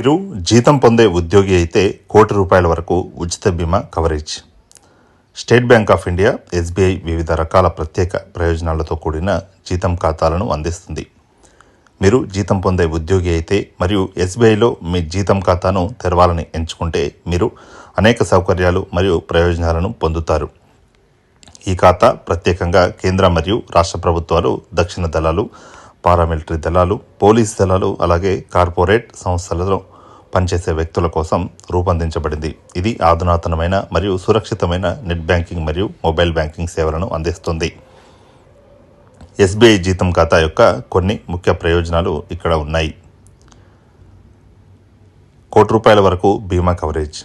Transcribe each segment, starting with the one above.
మీరు జీతం పొందే ఉద్యోగి అయితే కోటి రూపాయల వరకు ఉచిత బీమా coverage State Bank of India SBI వివిధ రకాల ప్రత్యేక ప్రయోజనాలతో కూడిన జీతం ఖాతాలను అందిస్తుంది. మీరు జీతం పొందే ఉద్యోగి అయితే మరియు ఎస్బీఐలో మీ జీతం ఖాతాను తెరవాలని ఎంచుకుంటే మీరు అనేక సౌకర్యాలు మరియు ప్రయోజనాలను పొందుతారు. ఈ ఖాతా ప్రత్యేకంగా కేంద్ర మరియు రాష్ట్ర ప్రభుత్వాలు దక్షిణ దళాలు పారామిలిటరీ దళాలు పోలీస్ దళాలు అలాగే కార్పొరేట్ సంస్థలలో పనిచేసే వ్యక్తుల కోసం రూపొందించబడింది. ఇది ఆధునాతనమైన మరియు సురక్షితమైన నెట్ బ్యాంకింగ్ మరియు మొబైల్ బ్యాంకింగ్ సేవలను అందిస్తుంది. ఎస్బీఐ జీతం ఖాతా యొక్క కొన్ని ముఖ్య ప్రయోజనాలు ఇక్కడ ఉన్నాయి. కోటి రూపాయల వరకు బీమా కవరేజ్.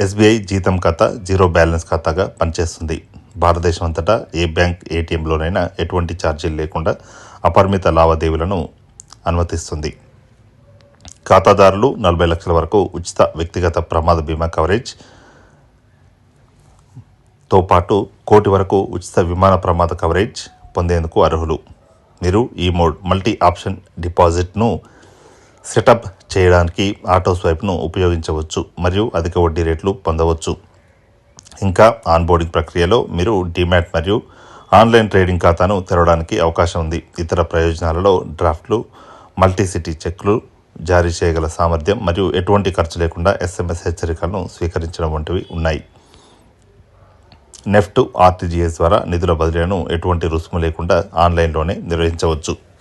ఎస్బీఐ జీతం ఖాతా జీరో బ్యాలెన్స్ ఖాతాగా పనిచేస్తుంది. భారతదేశం అంతటా ఏ బ్యాంక్ ఏటీఎంలోనైనా ఎటువంటి ఛార్జీలు లేకుండా అపరిమిత లావాదేవీలను అనుమతిస్తుంది. ఖాతాదారులు నలభై లక్షల వరకు ఉచిత వ్యక్తిగత ప్రమాద బీమా కవరేజ్. తో పాటు కోటి వరకు ఉచిత విమాన ప్రమాద కవరేజ్ పొందేందుకు అర్హులు. మీరు ఈ మోడ్ మల్టీ ఆప్షన్ డిపాజిట్ను సెటప్ చేయడానికి ఆటో స్వైప్ను ఉపయోగించవచ్చు మరియు అధిక వడ్డీ రేట్లు పొందవచ్చు. ఇంకా ఆన్బోర్డింగ్ ప్రక్రియలో మీరు డిమాట్ మరియు ఆన్లైన్ ట్రేడింగ్ ఖాతాను తెరవడానికి అవకాశం ఉంది. ఇతర ప్రయోజనాలలో డ్రాఫ్ట్లు మల్టీ సిటీ చెక్లు జారీ చేయగల సామర్థ్యం మరియు ఎటువంటి ఖర్చు లేకుండా ఎస్ఎంఎస్ హెచ్చరికలను స్వీకరించడం వంటివి ఉన్నాయి. నెఫ్ట్ ఆర్టీజీఎస్ ద్వారా నిధుల బదిలీలను ఎటువంటి రుసుము లేకుండా ఆన్లైన్లోనే నిర్వహించవచ్చు.